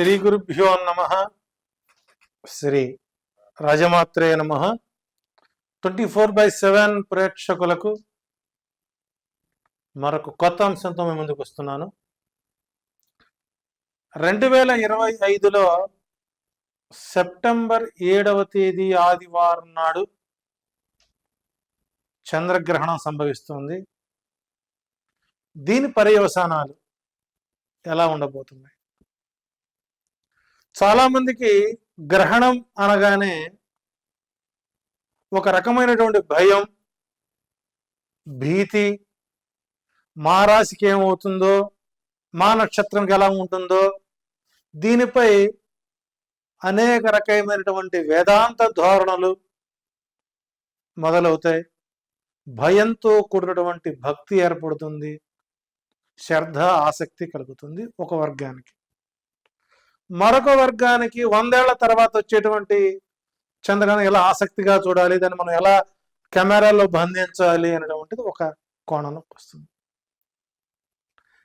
శ్రీ గురుభ్యో నమ. శ్రీ రాజమాత్రే నమ. ట్వంటీ ఫోర్ బై సెవెన్ ప్రేక్షకులకు మరొక కొత్త అంశంతో మేము ముందుకు వస్తున్నాను. రెండు వేల ఇరవై ఐదులో సెప్టెంబర్ ఏడవ తేదీ ఆదివారం నాడు చంద్రగ్రహణం సంభవిస్తుంది. దీని పర్యవసానాలు ఎలా ఉండబోతున్నాయి? చాలా మందికి గ్రహణం అనగానే ఒక రకమైనటువంటి భయం భీతి. మా రాశికి ఏమవుతుందో మా నక్షత్రంకి ఎలా ఉంటుందో దీనిపై అనేక రకమైనటువంటి వేదాంత ధోరణులు మొదలవుతాయి. భయంతో కూడినటువంటి భక్తి ఏర్పడుతుంది. శ్రద్ధ ఆసక్తి కలుగుతుంది ఒక వర్గానికి. మరొక వర్గానికి వందేళ్ళ తర్వాత వచ్చేటువంటి చంద్రగ్రహణం ఎలా ఆసక్తిగా చూడాలి దాన్ని మనం ఎలా కెమెరాలో బంధించాలి అనేటువంటిది ఒక కోణంలోకి వస్తుంది.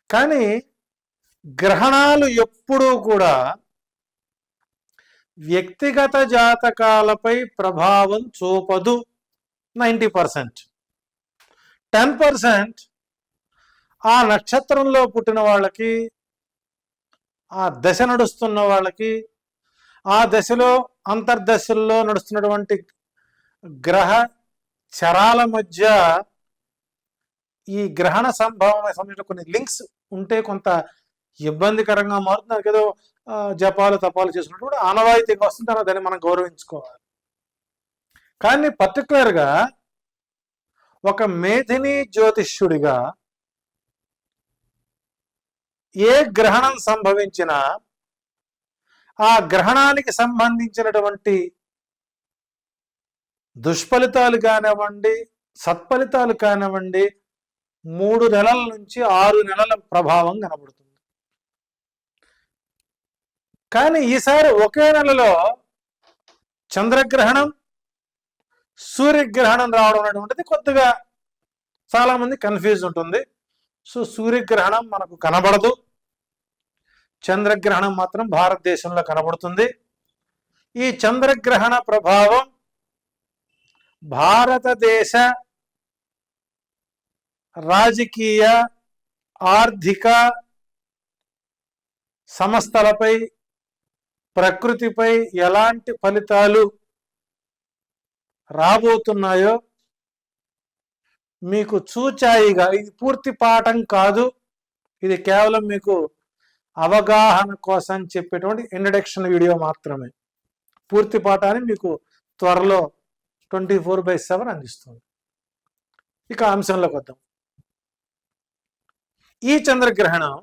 కానీ గ్రహణాలు ఎప్పుడూ కూడా వ్యక్తిగత జాతకాలపై ప్రభావం చూపదు నైంటీ పర్సెంట్. టెన్ పర్సెంట్ ఆ నక్షత్రంలో పుట్టిన వాళ్ళకి ఆ దశ నడుస్తున్న వాళ్ళకి ఆ దశలో అంతర్దశల్లో నడుస్తున్నటువంటి గ్రహ చరాల మధ్య ఈ గ్రహణ సంభవం సంబంధించిన కొన్ని లింక్స్ ఉంటే కొంత ఇబ్బందికరంగా మారుతుంది దానికి ఏదో జపాలు తపాలు చేసినట్టు కూడా ఆనవాయితీగా వస్తుంది తర్వాత దాన్ని మనం గౌరవించుకోవాలి. కానీ పర్టికులర్గా ఒక మేధిని జ్యోతిష్యుడిగా ఏ గ్రహణం సంభవించినా ఆ గ్రహణానికి సంబంధించినటువంటి దుష్ఫలితాలు కానివ్వండి సత్ఫలితాలు కానివ్వండి మూడు నెలల నుంచి ఆరు నెలల ప్రభావం కనబడుతుంది. కానీ ఈసారి ఒకే నెలలో చంద్రగ్రహణం సూర్యగ్రహణం రావడం అనేటువంటిది కొద్దిగా చాలా మంది కన్ఫ్యూజ్ ఉంటుంది. సో సూర్యగ్రహణం మనకు కనబడదు. చంద్రగ్రహణం మాత్రం భారతదేశంలో కనబడుతుంది. ఈ చంద్రగ్రహణ ప్రభావం భారతదేశ రాజకీయ ఆర్థిక సంస్థలపై ప్రకృతిపై ఎలాంటి ఫలితాలు రాబోతున్నాయో మీకు చూచాయిగా. ఇది పూర్తి పాఠం కాదు. ఇది కేవలం మీకు అవగాహన కోసం చెప్పేటువంటి ఇంట్రడక్షన్ వీడియో మాత్రమే. పూర్తి పాఠాన్ని మీకు త్వరలో ట్వంటీ ఫోర్ బై సెవెన్ అందిస్తుంది. ఇక అంశంలోకి వద్దాం. ఈ చంద్రగ్రహణం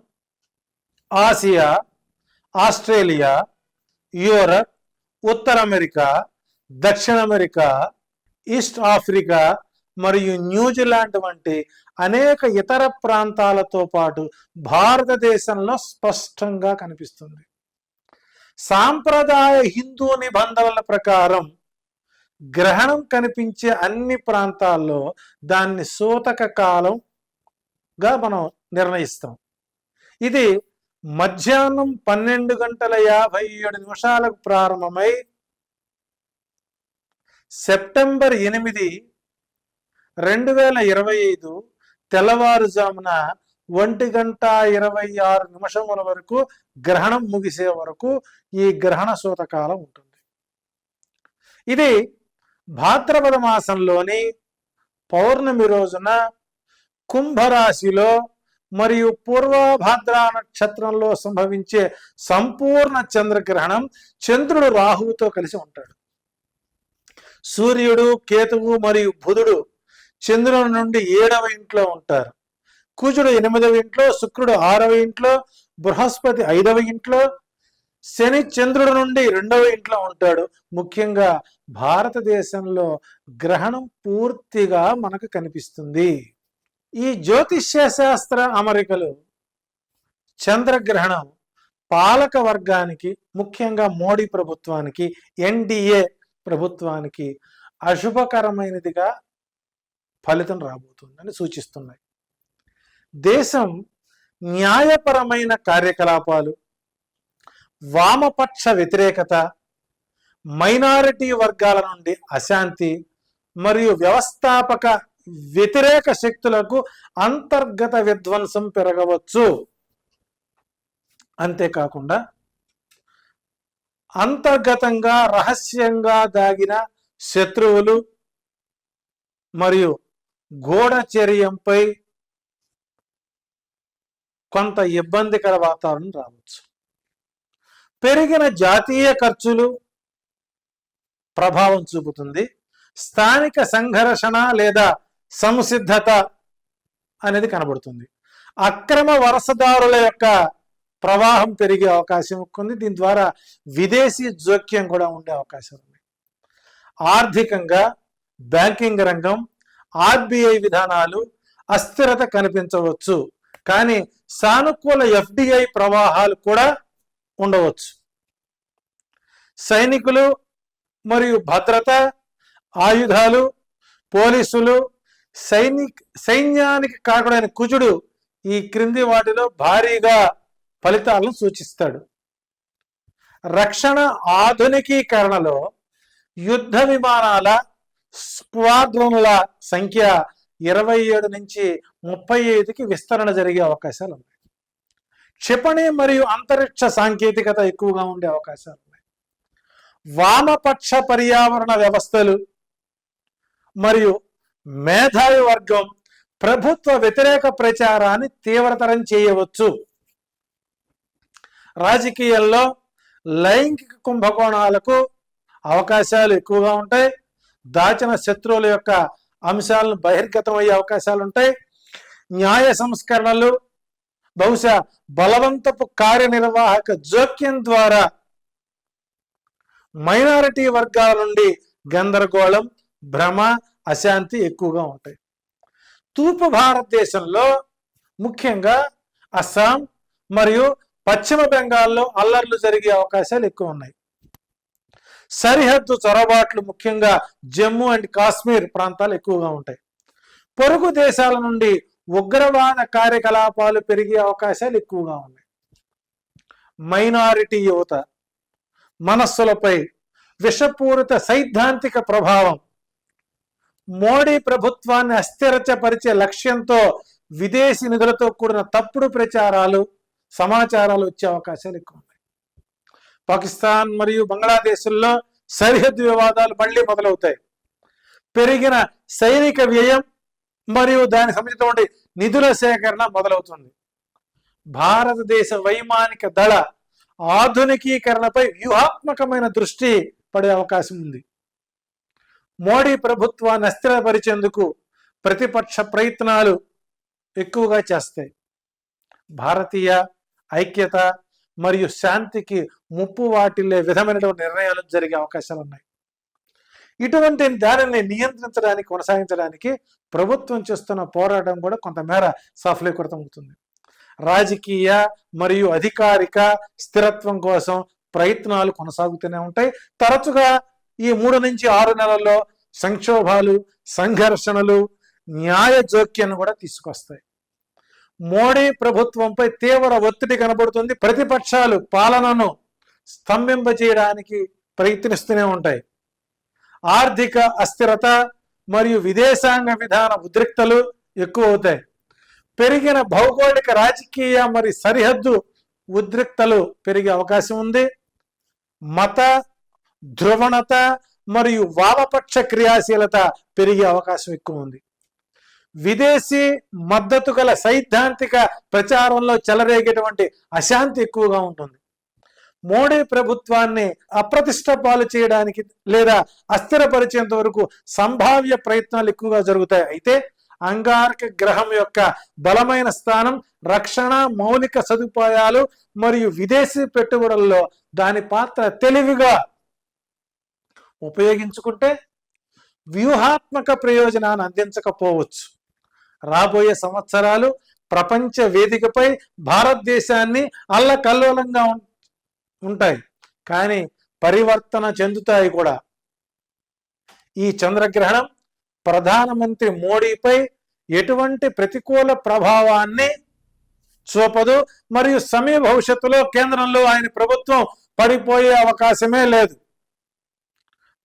ఆసియా ఆస్ట్రేలియా యూరప్ ఉత్తర అమెరికా దక్షిణ అమెరికా ఈస్ట్ ఆఫ్రికా మరియు న్యూజిలాండ్ వంటి అనేక ఇతర ప్రాంతాలతో పాటు భారతదేశంలో స్పష్టంగా కనిపిస్తుంది. సాంప్రదాయ హిందూ నిబంధనల ప్రకారం గ్రహణం కనిపించే అన్ని ప్రాంతాల్లో దాన్ని సూతక కాలంగా మనం నిర్ణయిస్తాం. ఇది మధ్యాహ్నం పన్నెండు గంటల యాభై ఏడు నిమిషాలకు ప్రారంభమై సెప్టెంబర్ ఎనిమిది రెండు వేల ఇరవై ఐదు తెల్లవారుజామున ఒంటి గంట ఇరవై ఆరు నిమిషముల వరకు గ్రహణం ముగిసే వరకు ఈ గ్రహణ సూతకాలం ఉంటుంది. ఇది భాద్రపద మాసంలోని పౌర్ణమి రోజున కుంభరాశిలో మరియు పూర్వభాద్ర నక్షత్రంలో సంభవించే సంపూర్ణ చంద్రగ్రహణం చంద్రుడు రాహువుతో కలిసి ఉంటాడు. సూర్యుడు కేతువు మరియు బుధుడు చంద్రుని నుండి ఏడవ ఇంట్లో ఉంటారు. కుజుడు ఎనిమిదవ ఇంట్లో శుక్రుడు ఆరవ ఇంట్లో బృహస్పతి ఐదవ ఇంట్లో శని చంద్రుడు నుండి రెండవ ఇంట్లో ఉంటాడు. ముఖ్యంగా భారతదేశంలో గ్రహణం పూర్తిగా మనకు కనిపిస్తుంది. ఈ జ్యోతిష్య శాస్త్ర అమరికలు చంద్రగ్రహణం పాలక వర్గానికి ముఖ్యంగా మోడీ ప్రభుత్వానికి ఎన్డీఏ ప్రభుత్వానికి అశుభకరమైనదిగా ఫలితం రాబోతుందని సూచిస్తున్నాయి. దేశం న్యాయపరమైన కార్యకలాపాలు వామపక్ష వ్యతిరేకత మైనారిటీ వర్గాల నుండి అశాంతి మరియు వ్యవస్థాపక వ్యతిరేక శక్తులకు అంతర్గత విధ్వంసం పెరగవచ్చు. అంతేకాకుండా అంతర్గతంగా రహస్యంగా దాగిన శత్రువులు మరియు గూఢచర్యంపై కొంత ఇబ్బందికర వాతావరణం రావచ్చు. పెరిగిన జాతీయ ఖర్చులు ప్రభావం చూపుతుంది. స్థానిక సంఘర్షణ లేదా సంసిద్ధత అనేది కనబడుతుంది. అక్రమ వరసదారుల యొక్క ప్రవాహం పెరిగే అవకాశం ఉంది. దీని ద్వారా విదేశీ జోక్యం కూడా ఉండే అవకాశం ఉంది ఆర్థికంగా బ్యాంకింగ్ రంగం ఆర్బీఐ విధానాలు అస్థిరత కనిపించవచ్చు. కానీ సానుకూల ఎఫ్డిఐ ప్రవాహాలు కూడా ఉండవచ్చు. సైనికులు మరియు భద్రత ఆయుధాలు పోలీసులు సైనిక్ సైన్యానికి కాకుడైన కుజుడు ఈ క్రింది వాటిలో భారీగా ఫలితాలను సూచిస్తాడు. రక్షణ ఆధునికీకరణలో యుద్ధ విమానాల స్క్వాడ్రన్ల సంఖ్య ఇరవై ఏడు నుంచి ముప్పై ఐదుకి విస్తరణ జరిగే అవకాశాలు ఉన్నాయి. క్షిపణి మరియు అంతరిక్ష సాంకేతికత ఎక్కువగా ఉండే అవకాశాలు ఉన్నాయి. వామపక్ష పర్యావరణ వ్యవస్థలు మరియు మేధావి వర్గం ప్రభుత్వ వ్యతిరేక ప్రచారాన్ని తీవ్రతరం చేయవచ్చు. రాజకీయాల్లో లైంగిక కుంభకోణాలకు అవకాశాలు ఎక్కువగా ఉంటాయి. దాచిన శత్రువుల యొక్క అంశాలను బహిర్గతం అయ్యే అవకాశాలు ఉంటాయి న్యాయ సంస్కరణలు బహుశా బలవంతపు కార్యనిర్వాహక జోక్యం ద్వారా మైనారిటీ వర్గాల నుండి గందరగోళం భ్రమ అశాంతి ఎక్కువగా ఉంటాయి. తూర్పు భారతదేశంలో ముఖ్యంగా అస్సాం మరియు పశ్చిమ బెంగాల్లో అల్లర్లు జరిగే అవకాశాలు ఎక్కువ ఉన్నాయి. సరిహద్దు చొరబాట్లు ముఖ్యంగా జమ్మూ అండ్ కాశ్మీర్ ప్రాంతాలు ఎక్కువగా ఉంటాయి. పొరుగు దేశాల నుండి ఉగ్రవాద కార్యకలాపాలు పెరిగే అవకాశాలు ఎక్కువగా ఉన్నాయి. మైనారిటీ యువత మనస్సులపై విషపూరిత సైద్ధాంతిక ప్రభావం మోడీ ప్రభుత్వాన్ని అస్థిరచపరిచే లక్ష్యంతో విదేశీ నిధులతో కూడిన తప్పుడు ప్రచారాలు సమాచారాలు వచ్చే అవకాశాలు ఎక్కువ ఉన్నాయి. పాకిస్తాన్ మరియు బంగ్లాదేశ్లో సరిహద్దు వివాదాలు మళ్ళీ మొదలవుతాయి. పెరిగిన సైనిక వ్యయం మరియు దానికి సంబంధించినటువంటి నిధుల సేకరణ మొదలవుతుంది. భారతదేశ వైమానిక దళ ఆధునికీకరణపై వ్యూహాత్మకమైన దృష్టి పడే అవకాశం ఉంది. మోడీ ప్రభుత్వాన్ని అస్థిరపరిచేందుకు ప్రతిపక్ష ప్రయత్నాలు ఎక్కువగా చేస్తాయి. భారతీయ ఐక్యత మరియు శాంతికి ముప్పు వాటిల్లే విధమైనటువంటి నిర్ణయాలు జరిగే అవకాశాలు ఉన్నాయి. ఇటువంటి దానిని నియంత్రించడానికి కొనసాగించడానికి ప్రభుత్వం చేస్తున్న పోరాటం కూడా కొంతమేర సఫలీకృతమవుతుంది రాజకీయ మరియు అధికారిక స్థిరత్వం కోసం ప్రయత్నాలు కొనసాగుతూనే ఉంటాయి. తరచుగా ఈ మూడు నుంచి ఆరు నెలల్లో సంక్షోభాలు సంఘర్షణలు న్యాయ జోక్యాన్ని కూడా తీసుకొస్తాయి. మోడీ ప్రభుత్వంపై తీవ్ర ఒత్తిడి కనబడుతుంది. ప్రతిపక్షాలు పాలనను స్తంభింపజేయడానికి ప్రయత్నిస్తూనే ఉంటాయి. ఆర్థిక అస్థిరత మరియు విదేశాంగ విధాన ఉద్రిక్తలు ఎక్కువ అవుతాయి. పెరిగిన భౌగోళిక రాజకీయ మరియు సరిహద్దు ఉద్రిక్తలు పెరిగే అవకాశం ఉంది. మత ధ్రువణత మరియు వామపక్ష క్రియాశీలత పెరిగే అవకాశం ఎక్కువ ఉంది. విదేశీ మద్దతు గల సైద్ధాంతిక ప్రచారంలో చెలరేగేటువంటి అశాంతి ఎక్కువగా ఉంటుంది. మోడీ ప్రభుత్వాన్ని అప్రతిష్ట పాలు చేయడానికి లేదా అస్థిరపరిచేంత వరకు సంభావ్య ప్రయత్నాలు ఎక్కువగా జరుగుతాయి. అయితే అంగారక గ్రహం యొక్క బలమైన స్థానం రక్షణ మౌలిక సదుపాయాలు మరియు విదేశీ పెట్టుబడుల్లో దాని పాత్ర తెలివిగా ఉపయోగించుకుంటే వ్యూహాత్మక ప్రయోజనాన్ని అందించకపోవచ్చు. రాబోయే సంవత్సరాలు ప్రపంచ వేదికపై భారతదేశాన్ని అల్లకల్లోలంగా ఉం- ఉంటాయి. కానీ పరివర్తన చెందుతాయి కూడా. ఈ చంద్రగ్రహణం ప్రధానమంత్రి మోడీపై ఎటువంటి ప్రతికూల ప్రభావాన్ని చూపదు. మరియు సమీప భవిష్యత్తులో కేంద్రంలో ఆయన ప్రభుత్వం పడిపోయే అవకాశమే లేదు.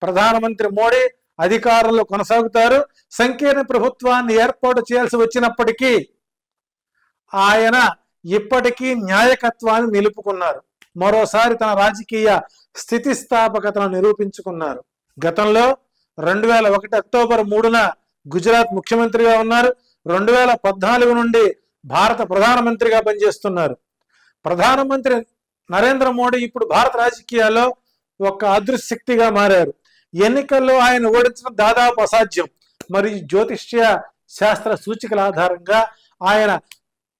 ప్రధానమంత్రి మోడీ అధికారంలో కొనసాగుతారు. సంకీర్ణ ప్రభుత్వాన్ని ఏర్పాటు చేయాల్సి వచ్చినప్పటికీ ఆయన ఇప్పటికీ న్యాయకత్వాన్ని నిలుపుకున్నారు. మరోసారి తన రాజకీయ స్థితిస్థాపకతను నిరూపించుకున్నారు. గతంలో రెండు వేల ఒకటి అక్టోబర్ మూడున గుజరాత్ ముఖ్యమంత్రిగా ఉన్నారు. రెండు వేల పద్నాలుగు నుండి భారత ప్రధానమంత్రిగా పనిచేస్తున్నారు. ప్రధానమంత్రి నరేంద్ర మోడీ ఇప్పుడు భారత రాజకీయాల్లో ఒక అదృశక్తిగా మారారు. ఎన్నికల్లో ఆయన ఓడించడం దాదాపు అసాధ్యం. మరియు జ్యోతిష్య శాస్త్ర సూచికల ఆధారంగా ఆయన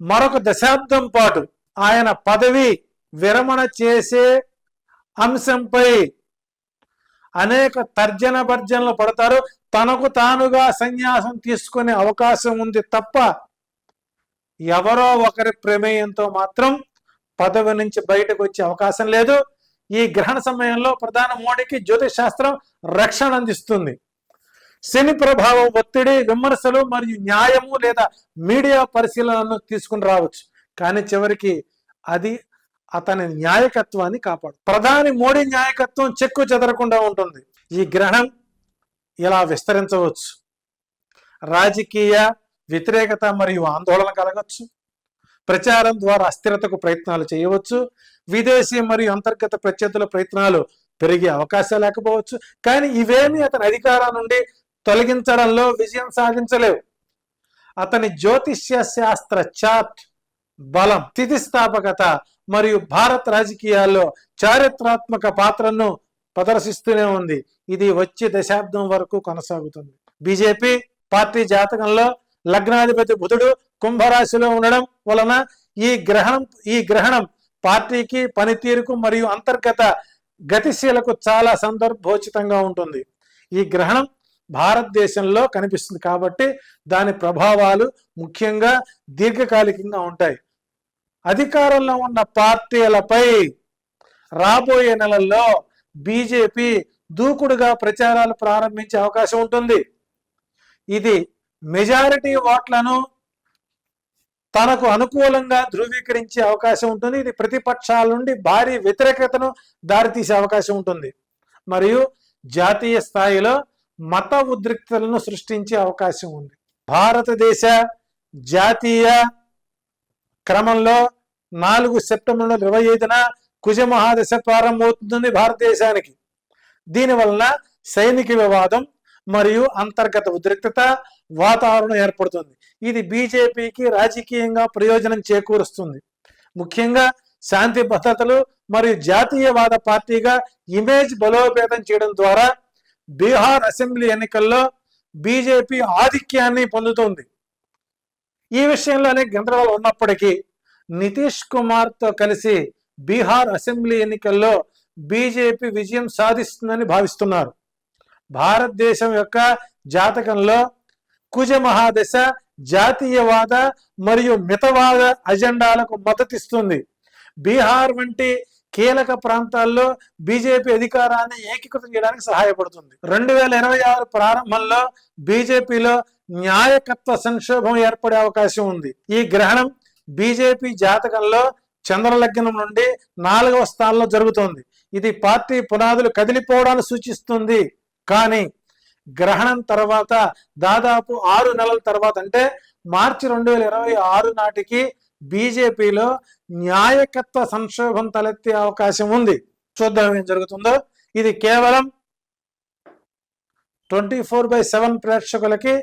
మరొక దశాబ్దం పాటు ఆయన పదవి విరమణ చేసే అంశంపై అనేక తర్జన భర్జనలు పడతారు. తనకు తానుగా సన్యాసం తీసుకునే అవకాశం ఉంది తప్ప ఎవరో ఒకరి ప్రమేయంతో మాత్రం పదవి నుంచి బయటకు వచ్చే అవకాశం లేదు. ఈ గ్రహణ సమయంలో ప్రధాని మోడీకి జ్యోతిష్ శాస్త్రం రక్షణ అందిస్తుంది. శని ప్రభావం ఒత్తిడి విమర్శలు మరియు న్యాయము లేదా మీడియా పరిశీలనను తీసుకుని రావచ్చు. కానీ చివరికి అది అతని న్యాయకత్వాన్ని కాపాడు ప్రధాని మోడీ న్యాయకత్వం చెక్కు చెదరకుండా ఉంటుంది. ఈ గ్రహణం ఇలా విస్తరించవచ్చు. రాజకీయ వ్యతిరేకత మరియు ఆందోళన కలగచ్చు ప్రచారం ద్వారా అస్థిరతకు ప్రయత్నాలు చేయవచ్చు. విదేశీ మరియు అంతర్గత ప్రత్యర్థుల ప్రయత్నాలు పెరిగే అవకాశాలు లేకపోవచ్చు. కానీ ఇవేమీ అతని అధికారం నుండి తొలగించడంలో విజయం సాధించలేవు. అతని జ్యోతిష్య శాస్త్ర చాట్ బలం స్థితిస్థాపకత మరియు భారత రాజకీయాల్లో చారిత్రాత్మక పాత్రను ప్రదర్శిస్తూనే ఉంది. ఇది వచ్చే దశాబ్దం వరకు కొనసాగుతుంది. బీజేపీ పార్టీ జాతకంలో లగ్నాధిపతి బుధుడు కుంభరాశిలో ఉండడం వలన ఈ గ్రహణం ఈ గ్రహణం పార్టీకి పనితీరుకు మరియు అంతర్గత గతిశీలకు చాలా సందర్భోచితంగా ఉంటుంది. ఈ గ్రహణం భారతదేశంలో కనిపిస్తుంది కాబట్టి దాని ప్రభావాలు ముఖ్యంగా దీర్ఘకాలికంగా ఉంటాయి. అధికారంలో ఉన్న పార్టీలపై రాబోయే నెలల్లో బీజేపీ దూకుడుగా ప్రచారాలు ప్రారంభించే అవకాశం ఉంటుంది. ఇది మెజారిటీ ఓట్లను తనకు అనుకూలంగా ధృవీకరించే అవకాశం ఉంటుంది. ఇది ప్రతిపక్షాల నుండి భారీ వ్యతిరేకతను దారితీసే అవకాశం ఉంటుంది. మరియు జాతీయ స్థాయిలో మత ఉద్రిక్తలను సృష్టించే అవకాశం ఉంది. భారతదేశ జాతీయ క్రమంలో నాలుగు సెప్టెంబర్ ఇరవై ఐదున కుజ మహాదశ ప్రారంభమవుతుంది భారతదేశానికి. దీని వలన సైనిక వివాదం మరియు అంతర్గత ఉద్రిక్తత వాతావరణం ఏర్పడుతుంది. ఇది బీజేపీకి రాజకీయంగా ప్రయోజనం చేకూరుస్తుంది. ముఖ్యంగా శాంతి భద్రతలు మరియు జాతీయవాద పార్టీగా ఇమేజ్ బలోపేతం చేయడం ద్వారా బీహార్ అసెంబ్లీ ఎన్నికల్లో బీజేపీ ఆధిక్యాన్ని పొందుతుంది. ఈ విషయంలో అనేక గందరగోళం ఉన్నప్పటికీ నితీష్ కుమార్తో కలిసి బీహార్ అసెంబ్లీ ఎన్నికల్లో బీజేపీ విజయం సాధిస్తుందని భావిస్తున్నారు. భారతదేశం యొక్క జాతకంలో కుజ మహాదశ జాతీయవాద మరియు మితవాద అజెండాలకు మద్దతిస్తుంది. బీహార్ వంటి కీలక ప్రాంతాల్లో బీజేపీ అధికారాన్ని ఏకీకృతం చేయడానికి సహాయపడుతుంది. రెండు వేల ఇరవై ఆరు ప్రారంభంలో బీజేపీలో న్యాయకత్వ సంక్షోభం ఏర్పడే అవకాశం ఉంది. ఈ గ్రహణం బీజేపీ జాతకంలో చంద్రలగ్నం నుండి నాలుగవ స్థానంలో జరుగుతోంది. ఇది పార్టీ పునాదులు కదిలిపోవడాన్ని సూచిస్తుంది. కానీ గ్రహణం తర్వాత దాదాపు ఆరు నెలల తర్వాత అంటే మార్చి రెండు వేల ఇరవై ఆరు నాటికి బీజేపీలో న్యాయకత్వ సంక్షోభం తలెత్తే అవకాశం ఉంది. చూద్దాం ఏం జరుగుతుందో. ఇది కేవలం ట్వంటీ ఫోర్ బై సెవెన్ ప్రేక్షకులకి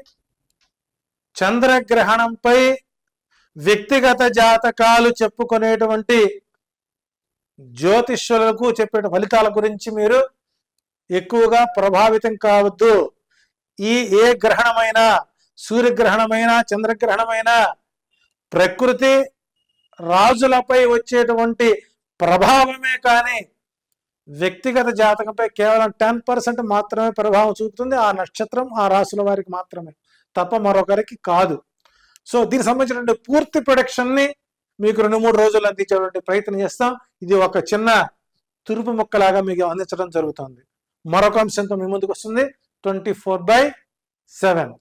చంద్రగ్రహణంపై వ్యక్తిగత జాతకాలు చెప్పుకునేటువంటి జ్యోతిష్యులకు చెప్పే ఫలితాల గురించి మీరు ఎక్కువగా ప్రభావితం కావద్దు. ఈ ఏ గ్రహణమైనా సూర్యగ్రహణమైనా చంద్రగ్రహణమైనా ప్రకృతి రాజులపై వచ్చేటువంటి ప్రభావమే కానీ వ్యక్తిగత జాతకంపై కేవలం టెన్ పర్సెంట్ మాత్రమే ప్రభావం చూపుతుంది. ఆ నక్షత్రం ఆ రాసుల వారికి మాత్రమే తప్ప మరొకరికి కాదు. సో దీనికి సంబంధించినటువంటి పూర్తి ప్రొడక్షన్ని మీకు రెండు మూడు రోజులు అందించేటువంటి ప్రయత్నం చేస్తాం. ఇది ఒక చిన్న తురుపు ముక్కలాగా మీకు అందించడం జరుగుతుంది. మరొక అంశంతో మీ ముందుకు వస్తుంది. Twenty four by seven